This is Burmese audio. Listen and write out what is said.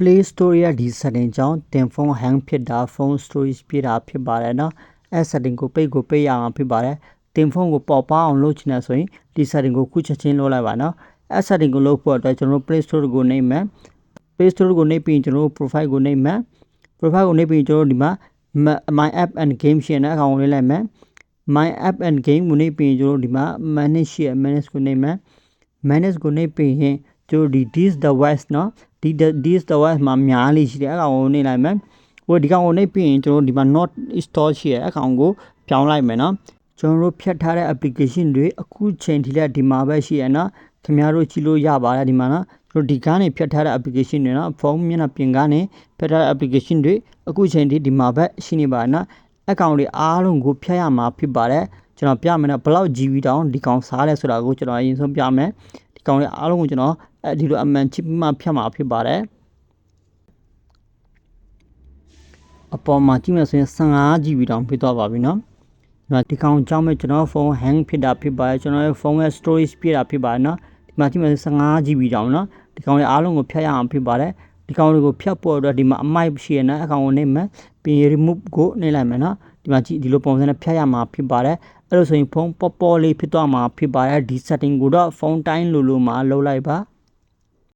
Play Store ရဲ့ဒီ setting ကြောင့်တင်ဖုန်း hang ဖြစ်တာ phone storage ပြတာဖြစ်ပါတယ်နော်အဲ့ setting ကိုပိတ်ကိုပိတ်ရအောင်ဖြစ်ပါတယ်တင်ဖုန်းကိုပေါက်ပါအောင်လုပ်ချင်တယ်ဆိုရင်ဒီ setting ကိုခုချက်ချင်းလုပ်လိုက်ပါနော်အဲ့ setting ကိုလုပ်ဖို့အတွက်ကျွန်တော်တို့ Play Store ကိုနှိပ်မယ် Play Store ကိုနှိပ်ပြီးရင်ကျွန်တော်တို့ profile ကိုနှိပ်မယ် profile ကိုနှိပ်ပြီးရင်ကျွန်တော်တို့ဒီမှာ my app and game ရှင်တဲ့အောင်လေးလိုက်မယ် my app and game ကိုနှိပ်ပြီးရင်ကျွန်တော်တို့ဒီမှာ manage ရဲ့ manage ကိုနှိပ်မယ် manage ကိုနှိပ်ပြီးရင် ကျွန်တော်ဒီ this device เนาะဒီ this device မှာများလေးရှိတယ်အဲ့ကောင်ကိုနှိပ်လိုက်မယ်ဟိုဒီကောင်ကိုနှိပ်ပြီးရင်ကျွန်တော်ဒီမှာ not install ရှိရအဲ့ကောင်ကိုပြောင်းလိုက်မယ်เนาะကျွန်တော်တို့ဖြတ်ထားတဲ့ application တွေအခုချိန်ထိလည်းဒီမှာပဲရှိရနော်ခင်ဗျားတို့ကြည့်လို့ရပါတယ်ဒီမှာနော်ကျွန်တော်ဒီကားနေဖြတ်ထားတဲ့ application တွေနော်ဖုန်းမျက်နှာပြင်ကားနေဖြတ်ထားတဲ့ application တွေအခုချိန်ထိဒီမှာပဲရှိနေပါနော်အကောင့်တွေအားလုံးကိုဖြတ်ရမှာဖြစ်ပါတယ်ကျွန်တော်ပြမယ်နော်ဘယ်လောက် GB တောင်ဒီကောင်စားလဲဆိုတာကိုကျွန်တော်အရင်ဆုံးပြမယ်ဒီကောင်တွေအားလုံးကိုကျွန်တော် အဲဒီလိုအမှန်ချစ်မှဖြတ်မှာဖြစ်ပါတယ်အပေါ်မှာကြည့်မယ်ဆိုရင် 15 GB တောင်ဖြစ်သွားပါပြီနော်ဒီမှာဒီကောင်ကြောင့်မဲ့ကျွန်တော်ဖုန်း hang ဖြစ်တာဖြစ်ပါတယ်ကျွန်တော်ရဲ့ဖုန်းရဲ့ storage ပြည့်တာဖြစ်ပါတယ်နော်ဒီမှာကြည့်မယ်15 GB တောင်နော်ဒီကောင်ရဲ့အားလုံးကိုဖြတ်ရအောင်ဖြစ်ပါတယ်ဒီကောင်တွေကိုဖြတ်ဖို့အတွက်ဒီမှာအမိုက်ရှိရနော်အကောင်ကိုနှိပ်မယ်ပြီး remove ကိုနှိပ်လိုက်မယ်နော်ဒီမှာကြည့်ဒီလိုပုံစံနဲ့ဖြတ်ရမှာဖြစ်ပါတယ်အဲ့လိုဆိုရင်ဖုန်းပေါ်ပေါ်လေးဖြစ်သွားမှာဖြစ်ပါတယ်ဒီ setting ကိုတော့ဖုန်းတိုင်းလိုလိုမှာလုပ်လိုက်ပါ